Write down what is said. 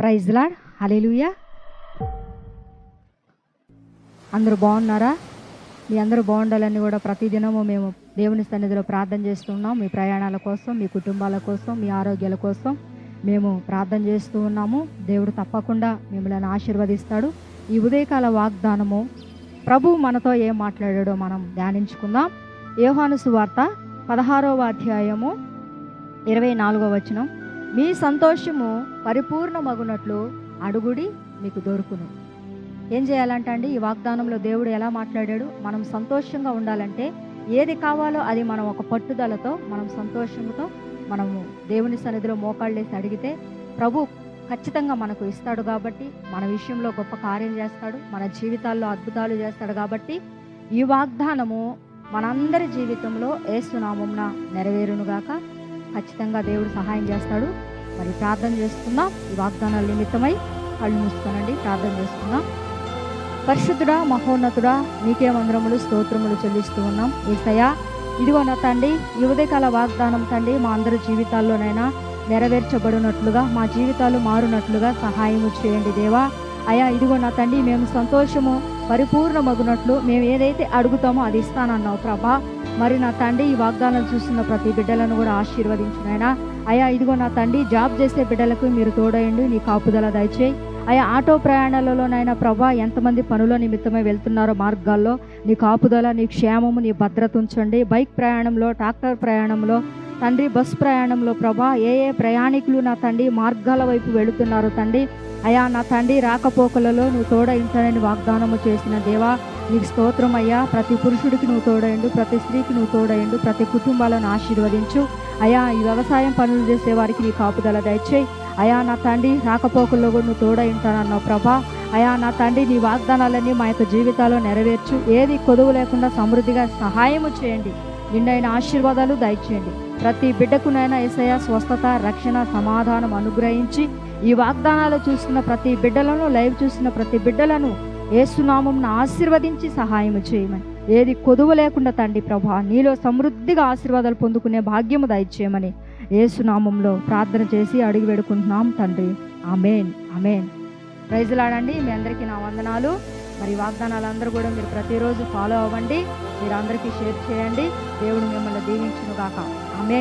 Praise lord hallelujah అందరూ బాగున్నారా? మీ అందరూ బాగుండాలని కూడా ప్రతిదినము మేము దేవుని సన్నిధిలో ప్రార్థన చేస్తున్నాం. మీ ప్రయాణాల కోసం మీ కుటుంబాల కోసం మీ ఆరోగ్యాల కోసం మేము ప్రార్థన చేస్తూ ఉన్నాము. దేవుడు తప్పకుండా మిమ్మల్ని ఆశీర్వదిస్తాడు. ఈ ఉదయకాల వాగ్దానము ప్రభు మనతో ఏం మాట్లాడాడో మనం ధ్యానించుకుందాం. యోహాను సువార్త పదహారవ అధ్యాయము ఇరవై నాలుగవ వచనం. మీ సంతోషము పరిపూర్ణమగునట్లు అడుగుడి మీకు దొరుకును. ఏం చేయాలంటే అండి ఈ వాగ్దానంలో దేవుడు ఎలా మాట్లాడాడు? మనం సంతోషంగా ఉండాలంటే ఏది కావాలో అది మనం ఒక పట్టుదలతో మనం సంతోషంతో మనము దేవుని సన్నిధిలో మోకాళ్ళేసి అడిగితే ప్రభు ఖచ్చితంగా మనకు ఇస్తాడు కాబట్టి మన విషయంలో గొప్ప కార్యం చేస్తాడు మన జీవితాల్లో అద్భుతాలు చేస్తాడు కాబట్టి ఈ వాగ్దానము మనందరి జీవితంలో ఏసునామంన నెరవేరునుగాక. ఖచ్చితంగా దేవుడు సహాయం చేస్తాడు. మరి ప్రార్థన చేసుకుందాం ఈ వాగ్దానాల నిమిత్తమై కళ్ళు మూసుకోనండి. ప్రార్థన చేసుకుందాం పరిశుద్ధుడా మహోన్నతుడా నీకే మందిరములు స్తోత్రములు చెల్లిస్తూ ఉన్నాం. ఏసయ్యా ఇదిగో నా తండ్రి ఈ ఉదయకాల వాగ్దానం తండ్రి మా అందరి జీవితాల్లోనైనా నెరవేర్చబడినట్లుగా మా జీవితాలు మారునట్లుగా సహాయము చేయండి దేవా. అయా ఇదిగో నా తండ్రి మేము సంతోషము పరిపూర్ణమగునట్లు మేము ఏదైతే అడుగుతామో అది ఇస్తానన్నావు ప్రభా. మరి నా తండ్రి ఈ వాగ్దానం చూస్తున్న ప్రతి బిడ్డలను కూడా ఆశీర్వదించినైనా అయా ఇదిగో నా తండ్రి జాబ్ చేసే బిడ్డలకు మీరు తోడయండి నీ కాపుదల దయచేయి. అయా ఆటో ప్రయాణాలలోనైనా ప్రభా ఎంతమంది పనుల నిమిత్తమై వెళ్తున్నారో మార్గాల్లో నీ కాపుదల నీ క్షేమము నీ భద్రత ఉంచండి. బైక్ ప్రయాణంలో ట్రాక్టర్ ప్రయాణంలో తండ్రి బస్ ప్రయాణంలో ప్రభా ఏ ఏ ప్రయాణికులు నా తండ్రి మార్గాల వైపు వెళుతున్నారో తండ్రి అయా నా తండ్రి రాకపోకలలో నువ్వు తోడయించానని వాగ్దానము చేసిన దేవా నీకు స్తోత్రం అయ్యా. ప్రతి పురుషుడికి నువ్వు తోడయండు ప్రతి స్త్రీకి నువ్వు తోడయండు ప్రతి కుటుంబాలను ఆశీర్వదించు. అయా ఈ వ్యవసాయం పనులు చేసే వారికి నీ కాపుదల దయచేయి. అయా నా తండ్రి రాకపోకల్లో కూడా నువ్వు తోడయింటానన్నావు ప్రభా. అయా నా తండ్రి నీ వాగ్దానాలన్నీ మా యొక్క జీవితాల్లో నెరవేర్చు. ఏది కొదువు లేకుండా సమృద్ధిగా సహాయము చేయండి. నిండైన ఆశీర్వాదాలు దయచేయండి. ప్రతి బిడ్డకునైనా ఏసయ స్వస్థత రక్షణ సమాధానం అనుగ్రహించి ఈ వాగ్దానాలు చూస్తున్న ప్రతి బిడ్డలను లైవ్ చూస్తున్న ప్రతి బిడ్డలను ఏసునామం ఆశీర్వదించి సహాయం చేయమని. ఏది కొదువు లేకుండా తండ్రి ప్రభా నీలో సమృద్ధిగా ఆశీర్వాదాలు పొందుకునే భాగ్యము దయచేయమని ఏసునామంలో ప్రార్థన చేసి అడిగి వేడుకుంటున్నాం తండ్రి. అమేన్ అమేన్ ప్రైజులాడండి మీ అందరికీ నా వందనాలు. మరి వాగ్దానాలు అందరూ కూడా మీరు ప్రతిరోజు ఫాలో అవ్వండి. మీరు అందరికీ షేర్ చేయండి. దేవుడు మిమ్మల్ని దీవించును గాక ఆమె